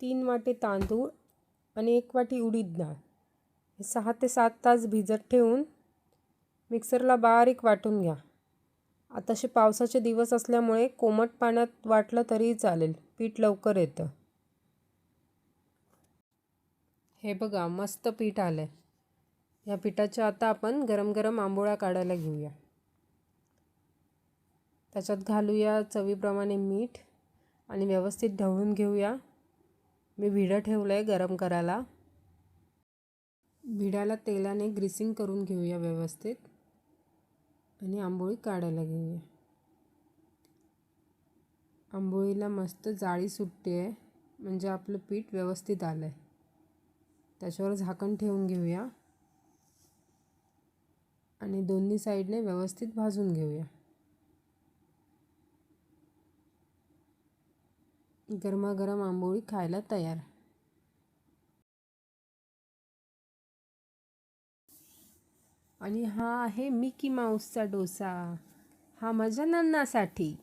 तीन वाटे तांदूळ आणि एक वाटी उडीद डाळ. हे सहा ते सात तास भिजत ठेवून मिक्सरला बारीक वाटून घ्या. आताशे पावसाचे दिवस असल्यामुळे कोमट पाण्यात वाटलं तरीही चालेल. पीठ लवकर येतं. हे बघा मस्त पीठ आलं आहे या पिठाच्या आता आपण गरम गरम आंबोळ्या काढायला घेऊया. त्याच्यात घालूया चवीप्रमाणे मीठ आणि व्यवस्थित ढवळून घेऊया. मी भिडं ठेवलं आहे गरम करायला. भिड्याला तेलाने ग्रीसिंग करून घेऊया व्यवस्थित. आणि आंबोळी काढायला घेऊया. आंबोळीला मस्त जाळी सुटते आहे म्हणजे आपलं पीठ व्यवस्थित आलं आहे त्याच्यावर झाकण ठेवून घेऊया. आणि दोन्ही साईडने व्यवस्थित भाजून घेऊया. गरमागरम आंबोळी खायला तयार. आणि हा आहे मिकी माऊसचा डोसा. हा माझ्या नन्नासाठी